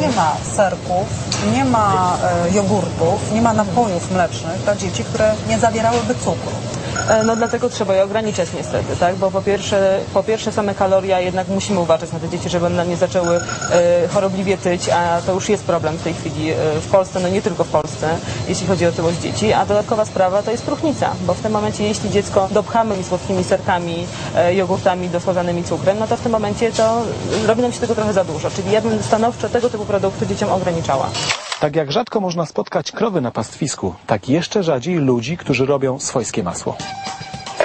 nie ma serków, nie ma e, jogurtów, nie ma napojów mlecznych dla dzieci, które nie zawierałyby cukru. E, No dlatego trzeba je ograniczać niestety, tak? Bo po pierwsze, po pierwsze same kalorie, jednak musimy uważać na te dzieci, żeby one nie zaczęły e, chorobliwie tyć, a to już jest problem w tej chwili e, w Polsce, no nie tylko w Polsce, jeśli chodzi o tyłość dzieci. A dodatkowa sprawa to jest próchnica, bo w tym momencie jeśli dziecko dopchamy mi słodkimi serkami, jogurtami dosładzanymi cukrem, no to w tym momencie to robi nam się tego trochę za dużo. Czyli ja bym stanowczo tego typu produkty dzieciom ograniczała. Tak jak rzadko można spotkać krowy na pastwisku, tak jeszcze rzadziej ludzi, którzy robią swojskie masło.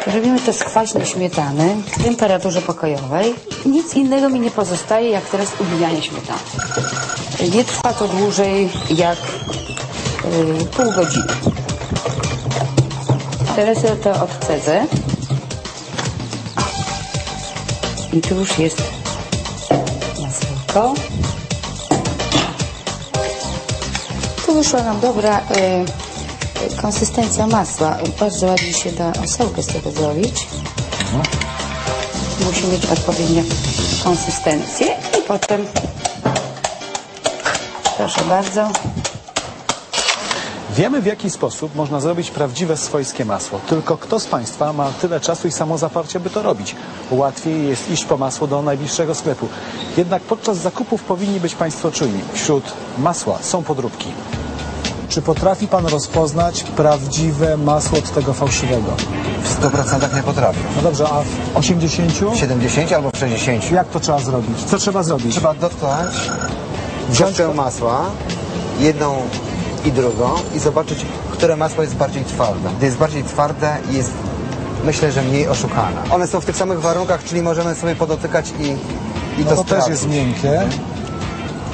Robimy to z śmietany w temperaturze pokojowej. Nic innego mi nie pozostaje, jak teraz ubijanie śmietany. Nie trwa to dłużej jak y, pół godziny. Teraz ja to odcedzę. I tu już jest masełko. Tu wyszła nam dobra y, konsystencja masła. Bardzo ładnie się da osełkę z tego zrobić. Musi mieć odpowiednią konsystencję i potem proszę bardzo Wiemy w jaki sposób można zrobić prawdziwe swojskie masło. Tylko kto z Państwa ma tyle czasu i samozaparcie, by to robić? Łatwiej jest iść po masło do najbliższego sklepu. Jednak podczas zakupów powinni być Państwo czujni. Wśród masła są podróbki. Czy potrafi pan rozpoznać prawdziwe masło od tego fałszywego? W 100% nie potrafię. No dobrze, a w 80? W 70 albo w 60. Jak to trzeba zrobić? Co trzeba zrobić? Trzeba dotknąć Wziąć masła, jedną i drugą i zobaczyć, które masło jest bardziej twarde. Gdy jest bardziej twarde, jest myślę, że mniej oszukane. One są w tych samych warunkach, czyli możemy sobie podotykać i, i No to to też sprawdzić. jest miękkie.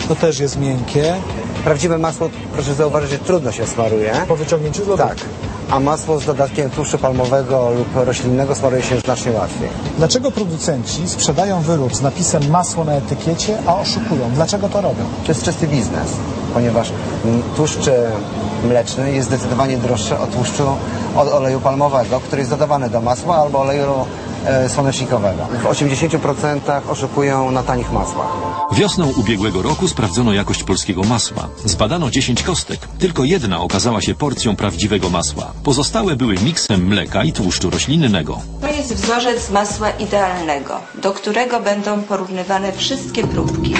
To też jest miękkie. Prawdziwe masło, proszę zauważyć, że trudno się smaruje. Po wyciągnięciu z lodówki. Tak. A masło z dodatkiem tłuszczu palmowego lub roślinnego smaruje się znacznie łatwiej. Dlaczego producenci sprzedają wyrób z napisem masło na etykiecie, a oszukują? Dlaczego to robią? To jest czysty biznes, ponieważ tłuszcz e, mleczny jest zdecydowanie droższy od tłuszczu od oleju palmowego, który jest dodawany do masła albo oleju słonecznikowego. W 80% oszukują na tanich masłach. Wiosną ubiegłego roku sprawdzono jakość polskiego masła. Zbadano 10 kostek. Tylko jedna okazała się porcją prawdziwego masła. Pozostałe były miksem mleka i tłuszczu roślinnego. To jest wzorzec masła idealnego, do którego będą porównywane wszystkie próbki.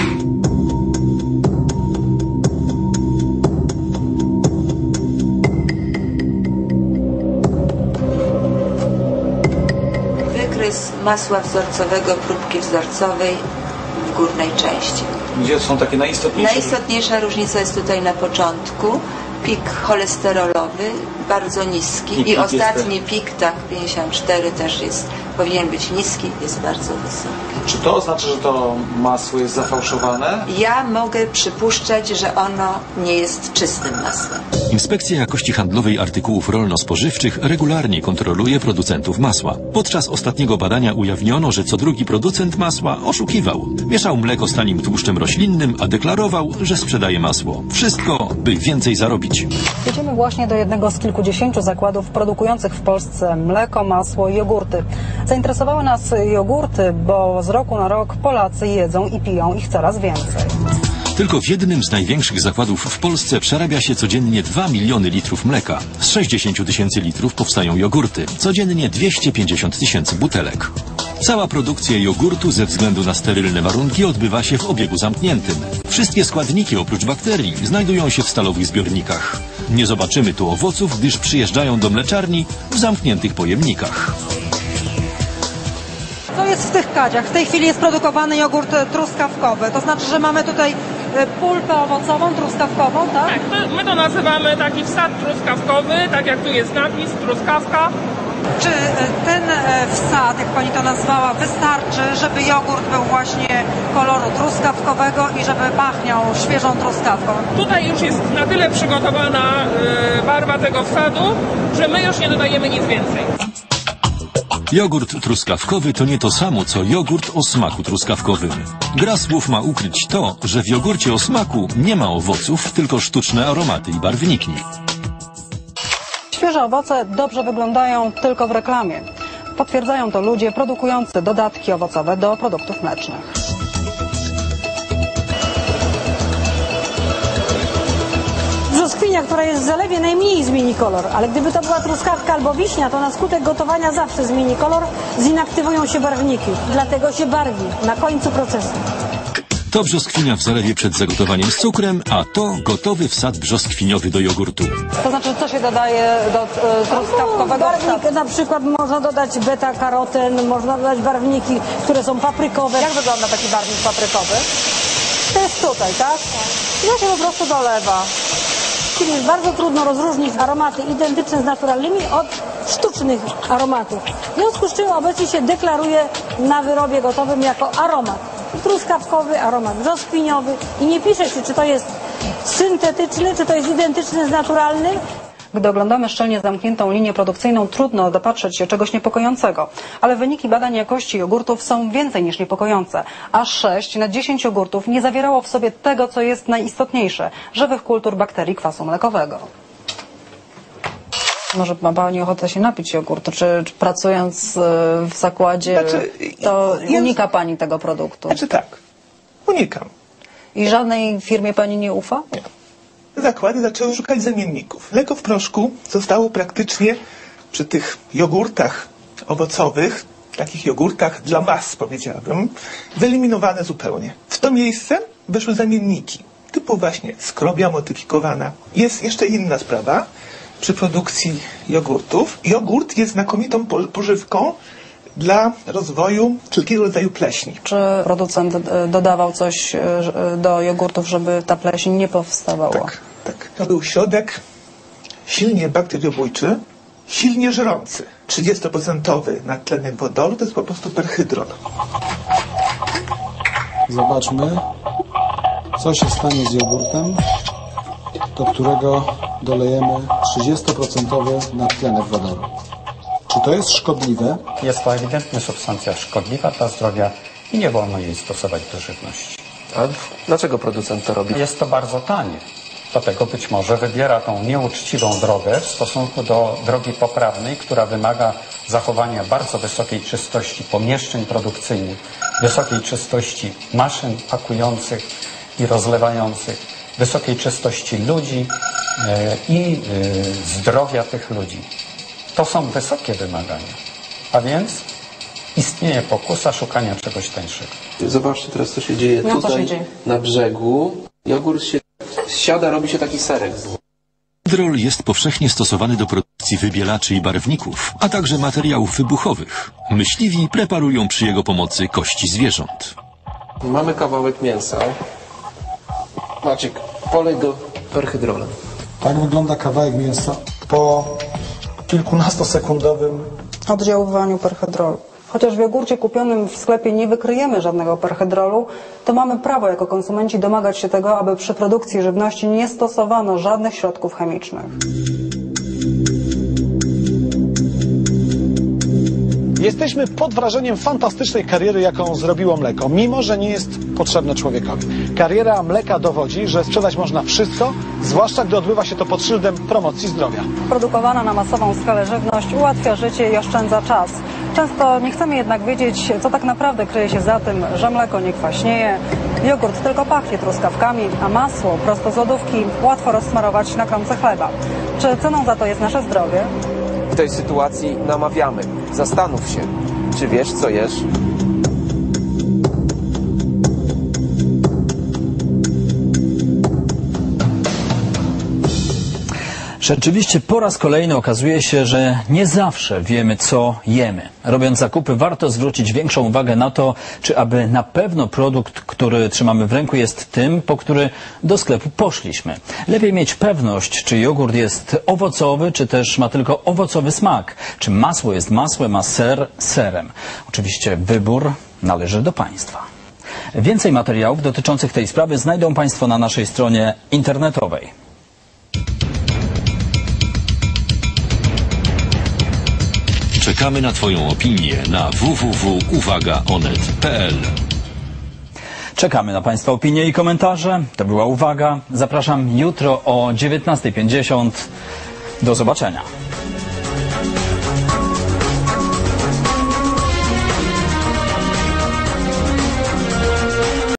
Masła wzorcowego próbki wzorcowej w górnej części. Gdzie są takie najistotniejsze? Najistotniejsza różnica jest tutaj na początku. Pik cholesterolowy bardzo niski I i, pik jest ostatni pik, tak, 54 też jest, powinien być niski, jest bardzo wysoki. Czy to oznacza, że to masło jest zafałszowane? Ja mogę przypuszczać, że ono nie jest czystym masłem. Inspekcja Jakości Handlowej Artykułów Rolno-Spożywczych regularnie kontroluje producentów masła. Podczas ostatniego badania ujawniono, że co drugi producent masła oszukiwał. Mieszał mleko z tanim tłuszczem roślinnym, a deklarował, że sprzedaje masło. Wszystko, by więcej zarobić. Jedziemy właśnie do jednego z kilkudziesięciu zakładów produkujących w Polsce mleko, masło i jogurty. Zainteresowały nas jogurty, bo z roku na rok Polacy jedzą i piją ich coraz więcej. Tylko w jednym z największych zakładów w Polsce przerabia się codziennie 2 miliony litrów mleka. Z 60 tysięcy litrów powstają jogurty. Codziennie 250 tysięcy butelek. Cała produkcja jogurtu ze względu na sterylne warunki odbywa się w obiegu zamkniętym. Wszystkie składniki oprócz bakterii znajdują się w stalowych zbiornikach. Nie zobaczymy tu owoców, gdyż przyjeżdżają do mleczarni w zamkniętych pojemnikach. Co jest w tych kadziach? W tej chwili jest produkowany jogurt e, truskawkowy. To znaczy, że mamy tutaj e, pulpę owocową, truskawkową, tak? Tak, to, my to nazywamy taki wsad truskawkowy, tak jak tu jest napis, truskawka. Czy e, ten e, wsad, jak pani to nazwała, wystarczy, żeby jogurt był właśnie koloru truskawkowego i żeby pachniał świeżą truskawką? Tutaj już jest na tyle przygotowana y, barwa tego wsadu, że my już nie dodajemy nic więcej. Jogurt truskawkowy to nie to samo, co jogurt o smaku truskawkowym. Gra słów ma ukryć to, że w jogurcie o smaku nie ma owoców, tylko sztuczne aromaty i barwniki. Świeże owoce dobrze wyglądają tylko w reklamie. Potwierdzają to ludzie produkujący dodatki owocowe do produktów mlecznych. Brzoskwinia, która jest w zalewie, najmniej zmieni kolor, ale gdyby to była truskawka albo wiśnia, to na skutek gotowania zawsze zmieni kolor, zinaktywują się barwniki. Dlatego się barwi na końcu procesu. To brzoskwinia w zalewie przed zagotowaniem z cukrem, a to gotowy wsad brzoskwiniowy do jogurtu. To znaczy, co się dodaje do e, truskawkowego Barwnik, na przykład można dodać beta-karoten, można dodać barwniki, które są paprykowe. Jak wygląda taki barwnik paprykowy? To jest tutaj, tak? I to się po prostu dolewa. Czyli jest bardzo trudno rozróżnić aromaty identyczne z naturalnymi od sztucznych aromatów. W związku z czym obecnie się deklaruje na wyrobie gotowym jako aromat. Truskawkowy, aromat brzoskwiniowy i nie pisze się, czy to jest syntetyczny, czy to jest identyczny z naturalnym. Gdy oglądamy szczelnie zamkniętą linię produkcyjną, trudno dopatrzeć się czegoś niepokojącego. Ale wyniki badań jakości jogurtów są więcej niż niepokojące. Aż 6 na 10 jogurtów nie zawierało w sobie tego, co jest najistotniejsze żywych kultur bakterii kwasu mlekowego. Może ma Pani ochotę się napić jogurtu, czy, czy pracując e, w zakładzie, Znaczy, to ja- unika Pani tego produktu? Znaczy tak, unikam. I żadnej firmie Pani nie ufa? Zakłady zaczęły szukać zamienników. Mleko w proszku zostało praktycznie przy tych jogurtach owocowych, takich jogurtach dla mas, powiedziałbym, wyeliminowane zupełnie. W to miejsce weszły zamienniki, typu właśnie skrobia modyfikowana. Jest jeszcze inna sprawa przy produkcji jogurtów. Jogurt jest znakomitą po- pożywką dla rozwoju wszelkiego rodzaju pleśni. Czy producent e, dodawał coś e, e, do jogurtów, żeby ta pleśń nie powstawała? Tak, tak. To był środek silnie bakteriobójczy, silnie żrący. 30% natlenek wodoru to jest po prostu perhydron. Zobaczmy, co się stanie z jogurtem, do którego dolejemy 30% nadtlenek wodoru. Czy to jest szkodliwe? Jest to ewidentnie substancja szkodliwa dla zdrowia i nie wolno jej stosować do żywności. A dlaczego producent to robi? Jest to bardzo tanie. Dlatego być może wybiera tą nieuczciwą drogę w stosunku do drogi poprawnej, która wymaga zachowania bardzo wysokiej czystości pomieszczeń produkcyjnych, wysokiej czystości maszyn pakujących i rozlewających, wysokiej czystości ludzi i e, zdrowia tych ludzi. To są wysokie wymagania. A więc istnieje pokusa szukania czegoś tańszego. Zobaczcie teraz, co się dzieje No, tutaj się dzieje? na brzegu. Jogurt się siada, robi się taki serek. Hydrol jest powszechnie stosowany do produkcji wybielaczy i barwników, a także materiałów wybuchowych. Myśliwi preparują przy jego pomocy kości zwierząt. Mamy kawałek mięsa. Maciek, polej go perhydrolem. Tak wygląda kawałek mięsa po kilkunastosekundowym Oddziaływaniu perhydrolu. Chociaż w jogurcie kupionym w sklepie nie wykryjemy żadnego perhydrolu, to mamy prawo jako konsumenci domagać się tego, aby przy produkcji żywności nie stosowano żadnych środków chemicznych. Jesteśmy pod wrażeniem fantastycznej kariery, jaką zrobiło mleko, mimo że nie jest potrzebne człowiekowi. Kariera mleka dowodzi, że sprzedać można wszystko, zwłaszcza gdy odbywa się to pod szyldem promocji zdrowia. Produkowana na masową skalę żywność ułatwia życie i oszczędza czas. Często nie chcemy jednak wiedzieć, co tak naprawdę kryje się za tym, że mleko nie kwaśnieje, jogurt tylko pachnie truskawkami, a masło prosto z lodówki łatwo rozsmarować na kromce chleba. Czy ceną za to jest nasze zdrowie? W tej sytuacji namawiamy. Zastanów się, czy wiesz, co jesz. Rzeczywiście po raz kolejny okazuje się, że nie zawsze wiemy, co jemy. Robiąc zakupy, warto zwrócić większą uwagę na to, czy aby na pewno produkt, który trzymamy w ręku, jest tym, po który do sklepu poszliśmy. Lepiej mieć pewność, czy jogurt jest owocowy, czy też ma tylko owocowy smak. Czy masło jest masłem, a ser serem. Oczywiście wybór należy do Państwa. Więcej materiałów dotyczących tej sprawy znajdą Państwo na naszej stronie internetowej. Czekamy na Twoją opinię na www.uwagaonet.pl Czekamy na Państwa opinie i komentarze. To była uwaga. Zapraszam jutro o 19.50. Do zobaczenia.